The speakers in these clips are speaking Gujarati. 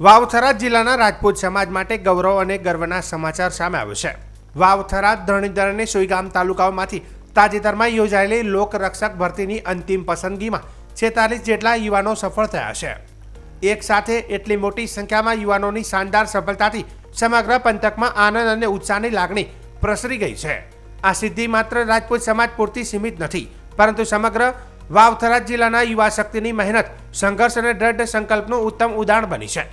વાવ જિલ્લાના રાજપૂત સમાજ માટે ગૌરવ અને ગર્વના સમાચાર સામે આવ્યો છે. વાવથરા ધરણીધર અને સોઈગામ તાલુકાઓમાંથી તાજેતરમાં યોજાયેલી લોકરક્ષક ભરતીની અંતિમ પસંદગીમાં છેતાલીસ જેટલા યુવાનો સફળ થયા છે. એક સાથે એટલી મોટી સંખ્યામાં યુવાનોની શાનદાર સફળતાથી સમગ્ર પંથકમાં આનંદ અને ઉત્સાહની લાગણી પ્રસરી ગઈ છે. આ સિદ્ધિ માત્ર રાજપૂત સમાજ પૂરતી સીમિત નથી, પરંતુ સમગ્ર વાવથરા જિલ્લાના યુવા શક્તિની મહેનત, સંઘર્ષ અને દ્રઢ સંકલ્પનું ઉત્તમ ઉદાહરણ બની છે.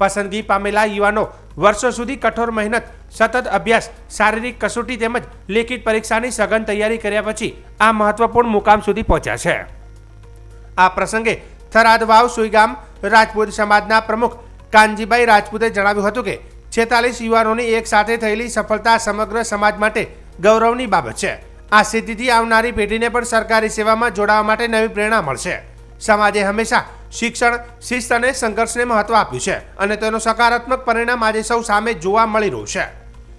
પસંદગી પામેલા યુવાનો વર્ષો સુધી કઠોર મહેનત, સતત અભ્યાસ, શારીરિક કસોટી તેમજ લેખિત પરીક્ષાની સઘન તૈયારી કર્યા પછી આ મહત્વપૂર્ણ મુકામ સુધી પહોંચ્યા છે. આ પ્રસંગે થરાદ વાવ સુઈગામ રાજપૂત સમાજના પ્રમુખ કાનજીભાઈ રાજપૂતે જણાવ્યું હતું કે છેતાલીસ યુવાનોની એક સાથે થયેલી સફળતા સમગ્ર સમાજ માટે ગૌરવની બાબત છે. આ સિદ્ધિથી આવનારી પેઢીને પણ સરકારી સેવામાં જોડાવા માટે નવી પ્રેરણા મળશે. સમાજે હંમેશા શિક્ષણ શિસ્ત અને સંઘર્ષને મહત્વ આપ્યું છે અને તેનો સકારાત્મક પરિણામ આજે સૌ સામે જોવા મળી રહ્યું છે.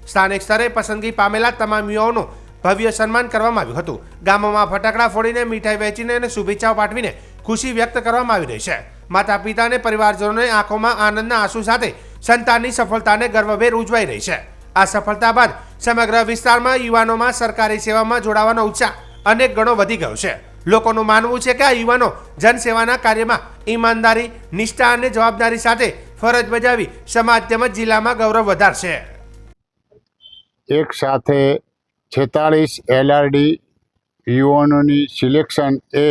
સ્થાનિક સ્તરે પસંદગી પામેલા તમામ યુવાઓનું ભવ્ય સન્માન કરવામાં આવ્યું હતું. ગામોમાં ફટાકડા ફોડીને, મીઠાઈ વેચીને અને શુભેચ્છાઓ પાઠવીને ખુશી વ્યક્ત કરવામાં આવી રહી છે. માતા પિતા અને પરિવારજનોને આંખોમાં આનંદના આંસુ સાથે સંતાનની સફળતાને ગર્વભેર ઉજવાઈ રહી છે. આ સફળતા બાદ સમગ્ર વિસ્તારમાં યુવાનોમાં સરકારી સેવામાં જોડાવાનો ઉત્સાહ અનેક ગણો વધી ગયો છે. લોકોનું માનવું છે કે આ યુવાનો જનસેવાના કાર્યમાં ઈમાનદારી, નિષ્ઠા અને જવાબદારી સાથે ફરજ બજાવી સમાજ તેમજ જિલ્લામાં ગૌરવ વધારશે. એક સાથે છેતાળીસ એલઆરડી યુવાનોની સિલેક્શન એ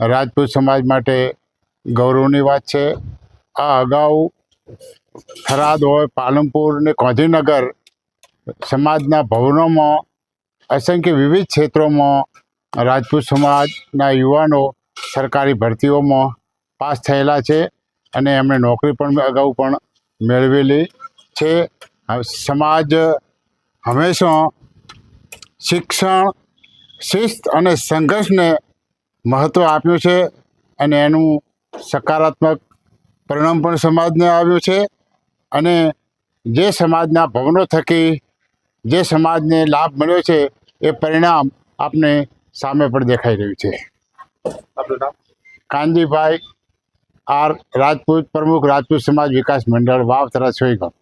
રાજપૂત સમાજ માટે ગૌરવની વાત છે. આ અગાઉ થરાદ હોય, પાલનપુર ને ગાંધીનગર સમાજના ભવનોમાં, અસંખ્ય વિવિધ ક્ષેત્રોમાં રાજપૂત સમાજના યુવાનો સરકારી ભરતીઓમાં પાસ થયેલા છે અને એમણે નોકરી પણ અગાઉ પણ મેળવેલી છે. સમાજ હંમેશા શિક્ષણ, શિસ્ત અને સંઘર્ષને મહત્ત્વ આપ્યું છે અને એનું સકારાત્મક પરિણામ પણ સમાજને આવ્યું છે. અને જે સમાજના ભવનો થકી, જે સમાજને લાભ મળ્યો છે, એ પરિણામ આપને સામે પણ દેખાઈ રહ્યું છે. આપનું કાનજીભાઈ આર રાજપૂત પ્રમુખ રાજપૂત સમાજ વિકાસ મંડળ વાવ તરા સોઈગામ.